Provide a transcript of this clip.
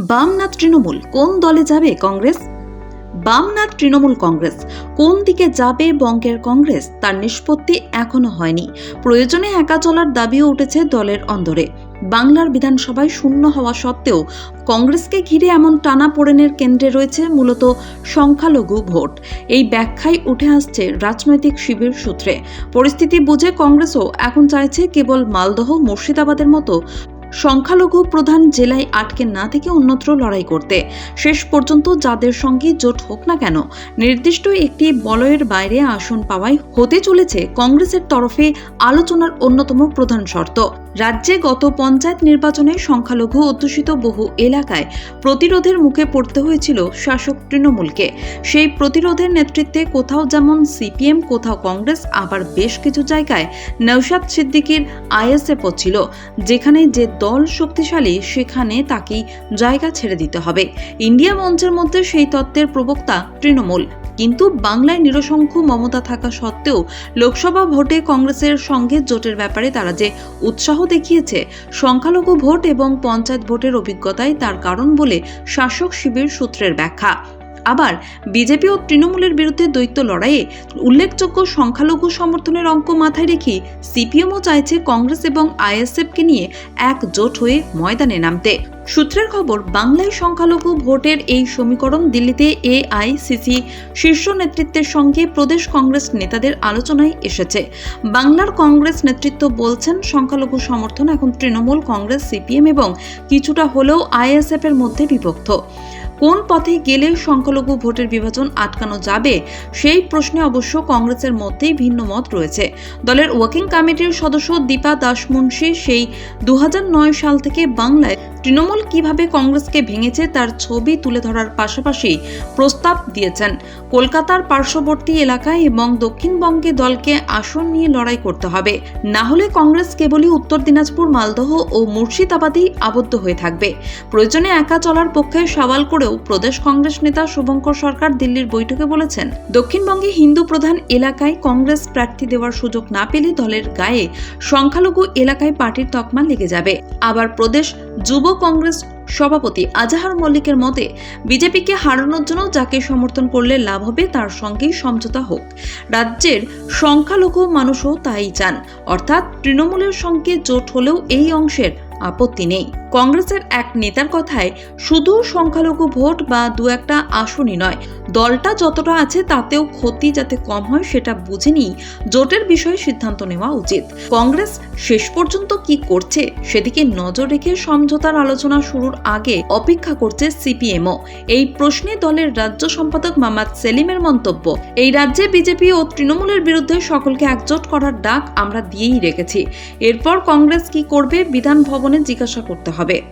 বাম না তৃণমূল কোন দলে যাবে কংগ্রেস? বাম না তৃণমূল কংগ্রেস কোন দিকে যাবে বঙ্গের কংগ্রেস তার নিষ্পত্তি এখনও হয়নি। প্রয়োজনে একা চলার দাবিও উঠেছে দলের অন্দরে। বাংলার বিধানসভায় শূন্য হওয়া সত্ত্বেও কংগ্রেসকে ঘিরে এমন টানা পোড়েনের কেন্দ্রে রয়েছে মূলত সংখ্যালঘু ভোট। এই ব্যাখ্যায় উঠে আসছে রাজনৈতিক শিবির সূত্রে। পরিস্থিতি বুঝে কংগ্রেসও এখন চাইছে কেবল মালদহ মুর্শিদাবাদের মতো সংখ্যালঘু প্রধান জেলায় আটকে না থেকে অন্যত্র লড়াই করতে। শেষ পর্যন্ত যাদের সঙ্গে জোট হোক না কেন, নির্দিষ্ট একটি বলয়ের বাইরে আসন পাওয়াই হতে চলেছে কংগ্রেসের তরফে আলোচনার অন্যতম প্রধান শর্ত। রাজ্যে গত পঞ্চায়েত নির্বাচনে সংখ্যালঘু অধ্যুষিত বহু এলাকায় প্রতিরোধের মুখে পড়তে হয়েছিল শাসক তৃণমূলকে। সেই প্রতিরোধের নেতৃত্বে কোথাও যেমন সিপিএম, কোথাও কংগ্রেস, আবার বেশ কিছু জায়গায় নৌশাদ সিদ্দিকির আইএসএফও ছিল, যেখানে যে দল শক্তিশালী সেখানে তাকেই জায়গা ছেড়ে দিতে হবে। ইন্ডিয়া মঞ্চের মধ্যে সেই তত্ত্বের প্রবক্তা তৃণমূল। কিন্তু বাংলায় নিরসংখ্য মমতা থাকা সত্ত্বেও লোকসভা ভোটে কংগ্রেসের সঙ্গে জোটের ব্যাপারে তারা যে উৎসাহ দেখিয়েছে, সংখ্যালঘু ভোট এবং পঞ্চায়েত ভোটের অভিজ্ঞতাই তার কারণ বলে শাসক শিবির সূত্রের ব্যাখ্যা। আবার, বিজেপি ও তৃণমূলের বিরুদ্ধে দ্বৈত লড়াইয়ে উল্লেখযোগ্য সংখ্যালঘু সমর্থনের অঙ্ক মাথায় রেখে সিপিএমও চাইছে কংগ্রেস এবং আইএসএফকে নিয়ে একজোট হয়ে ময়দানে নামতে। সূত্রের খবর, বাংলায় সংখ্যালঘু ভোটের এই সমীকরণ দিল্লিতে এআইসিসি শীর্ষ নেতৃত্বের সঙ্গে প্রদেশ কংগ্রেস নেতাদের আলোচনায় এসেছে। বাংলার কংগ্রেস নেতৃত্ব বলছেন, সংখ্যালঘু সমর্থন এখন তৃণমূল কংগ্রেস, সিপিএম এবং কিছুটা হলেও আইএসএফ এর মধ্যে বিভক্ত। কোন পথে গেলে সংখ্যালঘু ভোটের বিভাজন আটকানো যাবে? সেই প্রশ্নে অবশ্য কংগ্রেসের মধ্যেই ভিন্ন মত রয়েছে। দলের ওয়ার্কিং কমিটির সদস্য দীপা দাসমুন্সি সেই দু হাজার নয় সাল থেকে বাংলায় তৃণমূল কীভাবে কংগ্রেসকে ভেঙেছে তার ছবি তুলে ধরার পাশাপাশি প্রস্তাব দিয়েছেন। কলকাতার পার্শ্ববর্তী এলাকায় এবং দক্ষিণবঙ্গে দলকে আসন নিয়ে লড়াই করতে হবে। না হলে কংগ্রেস কেবলই উত্তর দিনাজপুর, মালদহ ও মুর্শিদাবাদেই আবদ্ধ হয়ে থাকবে। প্রয়োজনে একা চলার পক্ষে সওয়াল করেও প্রদেশ কংগ্রেস নেতা শুভঙ্কর সরকার দিল্লির বৈঠকে বলেছেন, দক্ষিণবঙ্গে হিন্দু প্রধান এলাকায় কংগ্রেস প্রার্থী দেওয়ার সুযোগ না পেলে দলের গায়ে সংখ্যালঘু এলাকায় পার্টির তকমা লেগে যাবে। আবার প্রদেশ যুব কংগ্রেস সভাপতি আজাহার মল্লিকের মতে, বিজেপিকে হারানোর জন্য যাকে সমর্থন করলে লাভ হবে তার সঙ্গেই সমঝোতা হোক। রাজ্যের সংখ্যালঘু মানুষও তাই চান। অর্থাৎ তৃণমূলের সঙ্গে জোট হলেও এই অংশের আপত্তি নেই। কংগ্রেসের এক নেতার কথায় শুধু সংখ্যালঘু ভোট বা দু একটা আসনই নয়, দলটা যতটা আছে তাতেও ক্ষতি যাতে কম হয় সেটা বুঝে নিই জোটের বিষয়ে সিদ্ধান্ত নেওয়া উচিত। কংগ্রেস শেষ পর্যন্ত কি করছে সেদিকে নজর রেখে সমঝোতার আলোচনা শুরুর আগে অপেক্ষা করছে সিপিএমও। এই প্রশ্নে দলের রাজ্য সম্পাদক মামাদ সেলিমের মন্তব্য, এই রাজ্যে বিজেপি ও তৃণমূলের বিরুদ্ধে সকলকে একজোট করার ডাক আমরা দিয়েই রেখেছি। এরপর কংগ্রেস কি করবে বিধান ভবনে জিজ্ঞাসা করতে হবে।